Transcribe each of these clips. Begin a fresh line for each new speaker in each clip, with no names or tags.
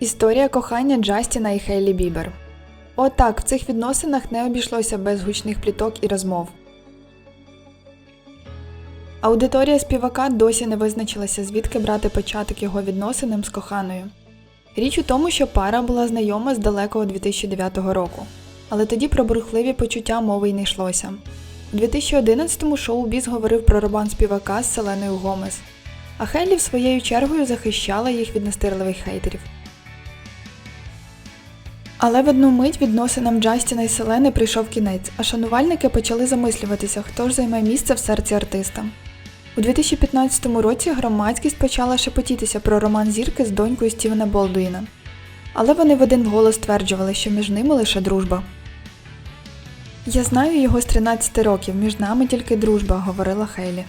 Історія кохання Джастіна і Хейлі Бібер. Отак, в цих відносинах не обійшлося без гучних пліток і розмов. Аудиторія співака досі не визначилася, звідки брати початок його відносинам з коханою. Річ у тому, що пара була знайома з далекого 2009 року, але тоді про бурхливі почуття мови й не йшлося. У 2011-му шоу Біз говорив про роман співака з Селеною Гомес, а Хейлі своєю чергою захищала їх від настирливих хейтерів. Але в одну мить відносинам Джастіна і Селени прийшов кінець, а шанувальники почали замислюватися, хто ж займе місце в серці артиста. У 2015 році громадськість почала шепотітися про роман зірки з донькою Стівена Болдуїна. Але вони в один голос стверджували, що між ними лише дружба. Я знаю його з 13 років, між нами тільки дружба, говорила Хейлі.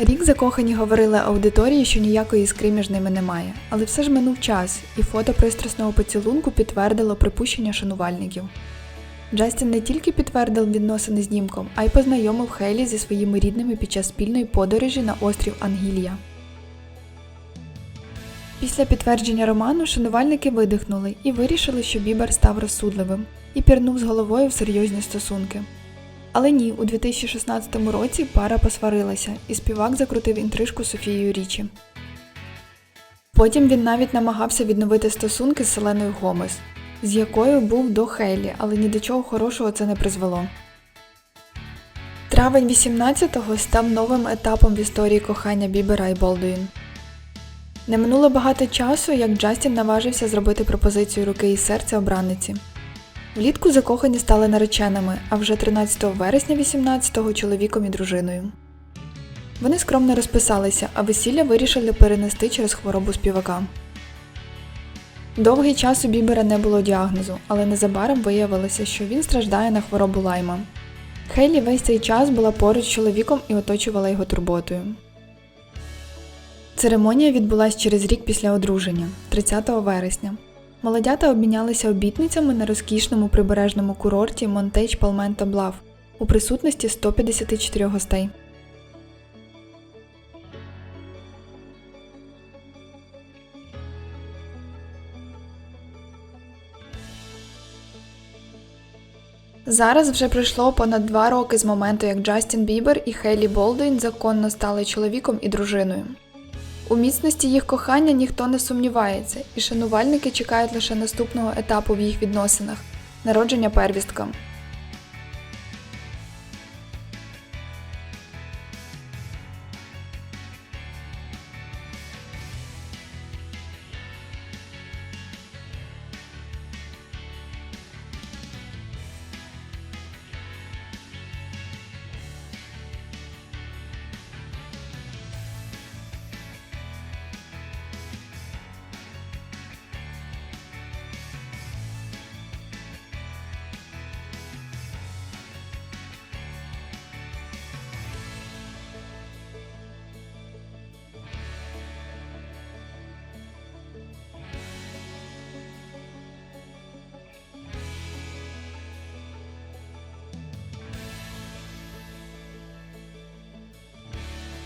Рік закохані говорили аудиторії, що ніякої іскри між ними немає, але все ж минув час, і фото пристрасного поцілунку підтвердило припущення шанувальників. Джастін не тільки підтвердив відносини з Німком, а й познайомив Хейлі зі своїми рідними під час спільної подорожі на острів Ангілія. Після підтвердження роману шанувальники видихнули і вирішили, що Бібер став розсудливим і пірнув з головою в серйозні стосунки. Але ні, у 2016 році пара посварилася, і співак закрутив інтрижку Софією Річі. Потім він навіть намагався відновити стосунки з Селеною Гомес, з якою був до Хейлі, але ні до чого хорошого це не призвело. Травень 18-го став новим етапом в історії кохання Бібера і Болдуїн. Не минуло багато часу, як Джастін наважився зробити пропозицію руки і серця обранниці. Влітку закохані стали нареченими, а вже 13 вересня 18-го чоловіком і дружиною. Вони скромно розписалися, а весілля вирішили перенести через хворобу співака. Довгий час у Бібера не було діагнозу, але незабаром виявилося, що він страждає на хворобу лайма. Хейлі весь цей час була поруч з чоловіком і оточувала його турботою. Церемонія відбулась через рік після одруження, 30 вересня. Молодята обмінялися обітницями на розкішному прибережному курорті Монтейдж Палменто Блав у присутності 154 гостей. Зараз вже пройшло понад два роки з моменту, як Джастін Бібер і Хейлі Болдуін законно стали чоловіком і дружиною. У міцності їх кохання ніхто не сумнівається, і шанувальники чекають лише наступного етапу в їх відносинах народження первістка.